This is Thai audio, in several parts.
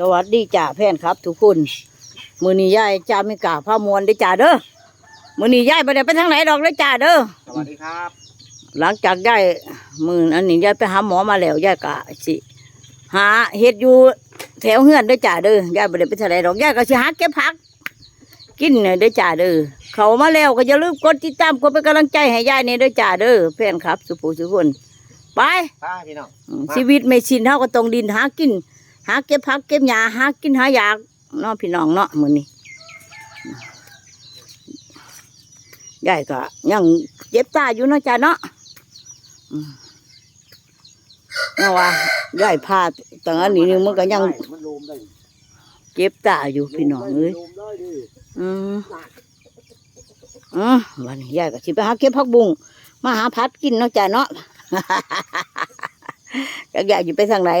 สวัสดีจ่าแพนครับ ทุกคนมือนี้ยายจ่าไม่กล้าพามวนได้อจ่าเด้อมือนี้ยายไปได้ไปทางไหนดอกเลยจ่าเด้อสวัสดีครับ หลังจากยายมืออันนี้ยายไปหาหมอมาแล้วยายกะสิหาเฮ็ดอยู่แถวเฮือนเด้อจ่าเด้อยายไปได้ไปทางไหนดอกยายก็สิหาเก็บผัก กินเนี่ยเด้อจ่าเด้อเขามาแล้วก็อย่าลืมกดติดตามกดเป็นกำลังใจให้ยายเนี่ยเด้อจ่าเด้อแฟนครับ สุภูสุคนไปป้าพี่น้องอืมชีวิตไม่ชินเท่าก็ต้องดินหากิน หาเก็บผักเก็บหญ้าหากินหาอยากเนาะพี่น้องเนาะมือนี้ยายก็ยังเจ็บตาอยู่เนาะจ้าเนาะเนาะว่ายายพาตั้งอันนี้นี่มันก็ยังเจ็บตาอยู่พี่น้องเอ้ยอืมอืมวันนี้ยายก็สิไปหาเก็บผักบุ้งมาหาพัดกินเนาะจ้าเนาะอยากยายอยู่ไปทางไหน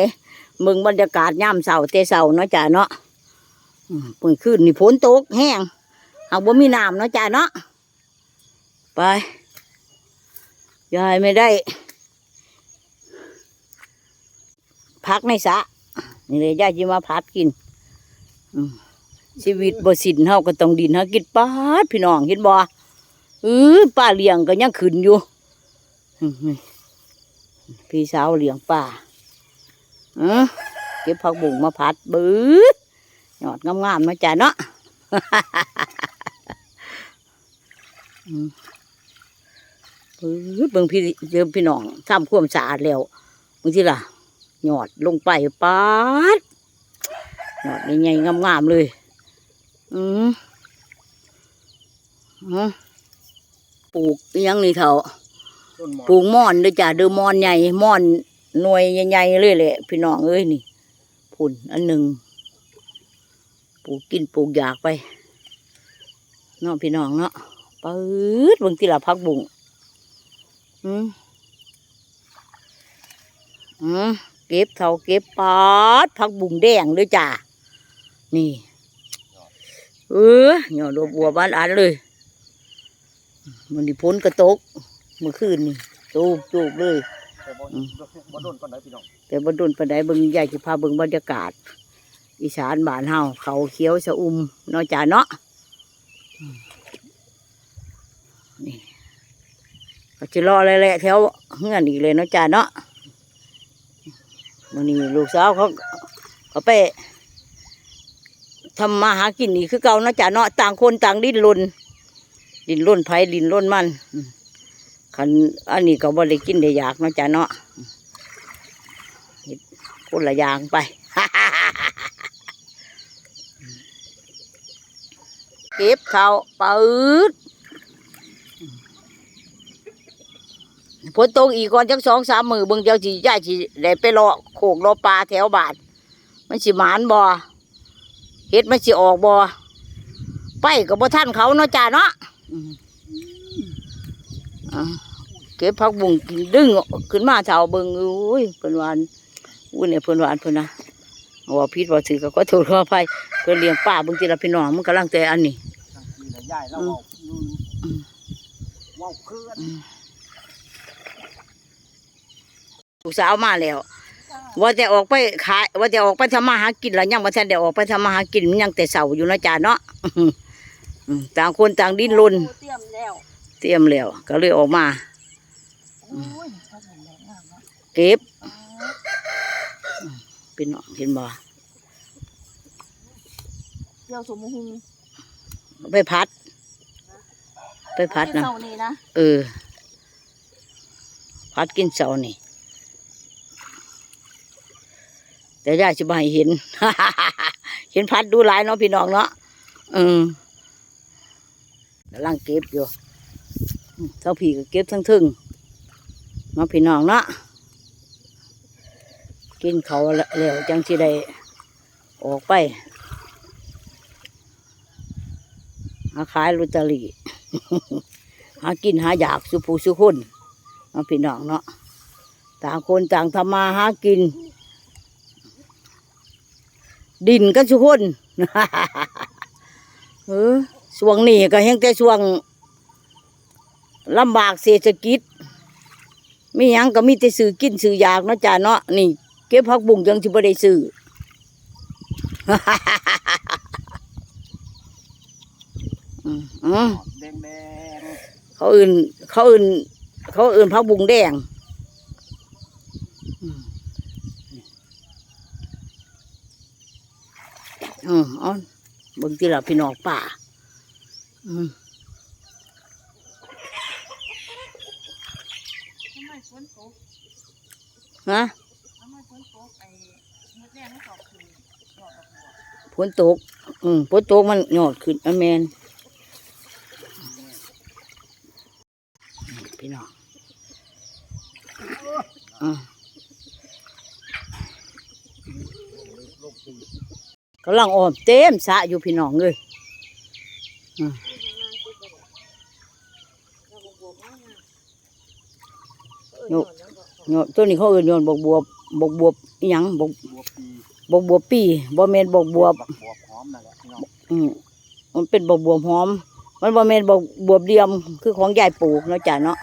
มึงบรรยากาศย่ำเสาเตเสาเนาะจ้าเนาะมเพิ่งขึ้นนี่ฝนตกแห้งเอาบ่มีน้ำเนาะจ้าเนาะไปยายไม่ได้พักในสะนี่เลยยายจะมาพัดกินชีวิตบ่สินเฮาก็ต้องดินหากินป้าพี่น้องเห็นบ่เออป้าเลี้ยงก็ยังขึ้นอยู่พี่สาวเลี้ยงป้า เออเก็บผักบุ้งมาผัดบื้อยอดงามๆนะจ๊ะเนาะอืมบื้อเบิ่งพี่เจอพี่น้องทำความสะอาดแล้วบางทีล่ะ หยอดลงไปปาดยอดใหญ่ๆงามๆเลย อืมอืมปลูกอิหยังนี่เถาต้นหมอนปลูกม่อนเด้วยจ้ะเดือม่อนใหญ่ม่อน หน่วยใหญ่ๆเลยแหละ พี่น้องเอ้ยนี่ผุ่นอันหนึ่งปลูกกินปลูกอยากไปเนาะพี่น้องเนาะปื๊ดบางทีละพักบุ้งอืมอืมเก็บเท่าเก็บปาดพักบุ้งแดงด้วยจ้ะนี่เออหยอดบัวบ้านอันเลยมันดิพ้นกระตกเมื่อคืนนี่จูบจูบเลย แต่บ่อืมบ่โดนก่อนได้พี่น้องแต่บนดนปานใดเบิ่งใหญ่จะพาเบิ่งบรรยากาศ อีสานบ้านเฮาเขาเขียวสะอุ่มเนาะจ้าเนาะอืมนี่ก็จะรออะไรแหละแถวเฮือนอีกเลยเนาะจ้าเนาะวันนี้ลูกสาวเขาเขาไปทำมาหากินอีกคือเก่าเนาะจ้าเนาะต่างคนต่างดิ้นรนดิ้นรนไผดิ้นรนมัน อันอันนี้ก็บ่ได้กินได้อยากเนาะจ้าเนาะคนละอย่างไปเก็บเขาปืดฝนตกอีกก่อนจักสองสามมือเบิ่งเจ้าสิย่ายสิได้ไปรอโขกรอปลาแถวบาท มันสิหมานบ่เฮ็ดมันสิออกบ่ไปกับบ่ท่านเขาเนาะจ้าเนาะ เก็บผักบุ้งดึงขึ้นมาเท่าเบิ่งอุ้ยเพิ่นวาอันอุ้ยเนี่ยเพิ่นว่าอันเพิ่นนะว่าพิษว่าถือก็ขอโทษขออภัยเพิ่นเลี้ยงป้าเบางทีละพี่น้องมันกำลังแต่อันนี้มีแต่ย่ายแล้วเว้าอืมเว้าเพื่อนลูกสาวมาแล้ว ว่าจะออกไปขาย ว่าจะออกไปทำมาหากินแล้วยังบ่ทันได้ออกไปทำมาหากินมันยังแต่เสาอยู่นะจ๊ะเนาะอืมต่างคนต่างดิ้นรนเตรียมแล้ว เตรียมแล้ว ก็เลยออกมาโอ้ย เขาเห็นแล้วงามเนาะเก็บพี่น้องเห็นบ่เดี๋ยวสมมุหุงเอาไปพัด ไปพัดนะเสานี่นะเออ พัดกินเสานี่ แต่ยายจะไม่เห็น เห็นพัดดูหลายเนาะพี่น้องเนาะอืมกำลังเก็บอยู่อืมเท่าผีก็เก็บทั้งทึง เนาะพี่น้องเนาะกินเขาแล้วจังสิได้ออกไปหาขายลอตเตอรี่หากินหาอยากสุผู้สุคนเนาะพี่น้องเนาะต่างคนต่างทำมาหากิน ดินก็สุคนเออช่วงนี้ก็ยังแต่ช่วงลำบากเศรษฐกิจ มีหยังก็มีแต่ซื้อกินซื้อยากเนาะจ้าเนาะนี่เก็บผักบุ้งยังที่บ่ได้ซื้อ อืมอืมแดงแดงเขาอื่น เขาอื่น เขาอื่นพักบุงแดงอืมอืมเอ๋อเบิ่งที่เราพี่น้องป่าอืม ทำไมฝนตก ฮะทำไมฝนตก อืมฝนตกมันหยอดขึ้นอะแมนพี่น้องกำลังออมเต็มสะอยู่พี่น้องเลยอืม โยกยอดตัวนี้เขาเอื่นยอดบกบวบบกบวบอิหยังบกบัวปีบกบวบปีบ่แม่นบกบวบ บักบวบหอมนั่นแหละพี่น้องอืมมันเป็นบกบวบหอม มันบ่แม่นบกบวบเดียมคือของยายปลูกเนาะจ้ะเนาะ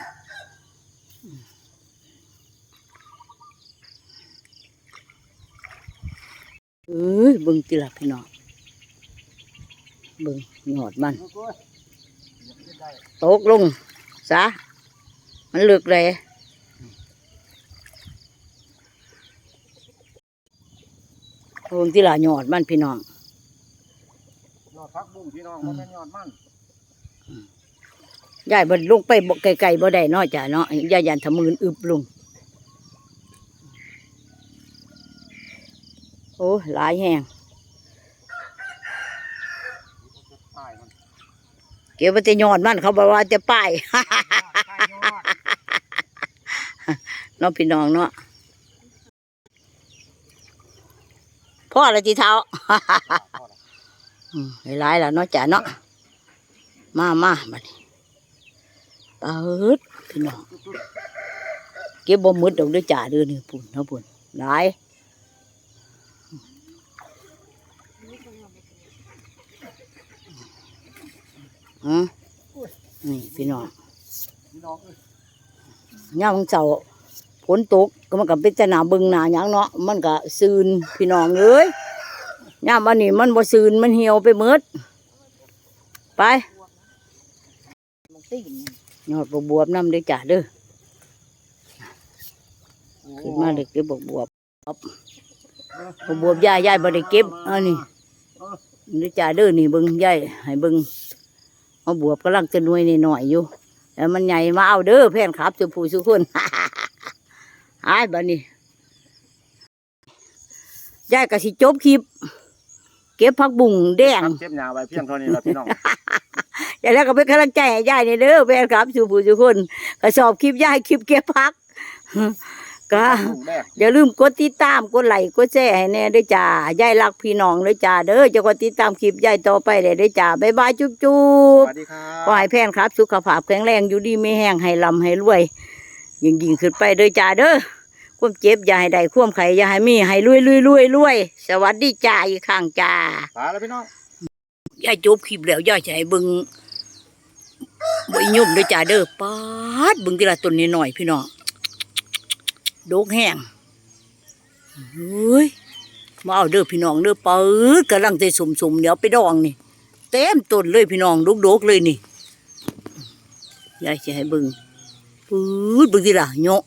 เอ้ยเบิ่งติล่ะพี่น้องเบิ่งยอดมันลูกเอ้ยอยากจะได้ตกลงซะมันเลือกเลย เบิ่งติล่ะยอดมันพี่น้องยอดพักบุ้งพี่น้องมันเป็นยอดมันยายบ่ลงไปบ่ไกลๆบ่ได้เนาะจ้ะเนาะยายยันทะมืนอึบลงโอ้หลายแหงป้ายมันเก็บไว้แต่ยอดมันเขาบอกว่าจะป้ายป้ายยอดเนาะพี่น้องเนาะ พ่อละจีเท้าอืมหลายๆแล้วเนาะจ้ะเนาะมามาบัดนี้เปิดพี่น้องเก็บบ่หมดดอกเด้อจ้าเด้อนี่ปุ่นเนาะปุ่นหลายอืมนี่พี่น้องพี่น้องเอ้ยย่ามเสา ฝนตกก็มันก็เป็นแต่หนาบึงหนาหยังเนาะมันก็ซืนพี่น้องเอ้ยย่ามอันนี้มันบ่ซืนมันเหี่ยวไปหมดไปมันตีนยอดบวบวบน้ำเด้อจ้าเด้อขึ้นมาเด็กเก็บบวบบวบบวบยายยายบ่ได้เก็บอันนี้เด้อจ้าเด้อนี่เบิ่งยายให้เบิ่งเอาบวบกำลังจะนวยหน่อยอยู่แล้วมันใหญ่มาเอาเด้อแฟนครับสุผู้สุคน หายบัดนี้ยายก็สิจบคลิป เก็บผักบุ้งแดง เก็บหญ้าไว้เพียงเท่านี้แหละพี่น้องอย่าแล้วก็เป็นกำลังใจให้ยายนี่เด้อแฟนครับสุผู้สุคนก็สอบคลิปยายคลิปเก็บผัก ก็บุ้งแดงอย่าลืมกดติดตามกดไลค์กดแชร์ให้แน่ด้วยจ้ายายรักพี่น้องด้วยจ้าเด้อจะกดติดตามคลิปยายต่อไปเลยด้วยจ้าบ๊ายบายจุ๊บจุ๊สบวัสดีครัขอบให้แพนครับ สุขภาพแข็งแรงอยู่ดีไม่แห้งให้ลำให้รวย ยิ่งยิ่งขึ้นไปเด้อจ้าเด้อความเจ็บอย่าให้ได้ความไข่อย่าให้มีให้รวยรวยรวยรวยสวัสดีจ้าอีกครั้งจ้าไปแล้วพี่น้องยายจบคลิปแล้วยายจะให้เบิ่งบ่ยมด้วยจ้าเด้อปาดเบิ่งทีละต้นนิดหน่อยพี่น้องดกแห้งเฮ้ยมาเอาเด้อพี่น้องเด้อปืดกำลังจะสมสมๆเดี๋ยวไปดองนี่เต็มต้นเลยพี่น้องดกๆเลยนี่ยายจะให้เบิ่ง ปืดบางทีละโยะ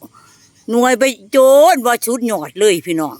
หน่วยไปโจนว่าชุดหยอดเลยพี่น้อง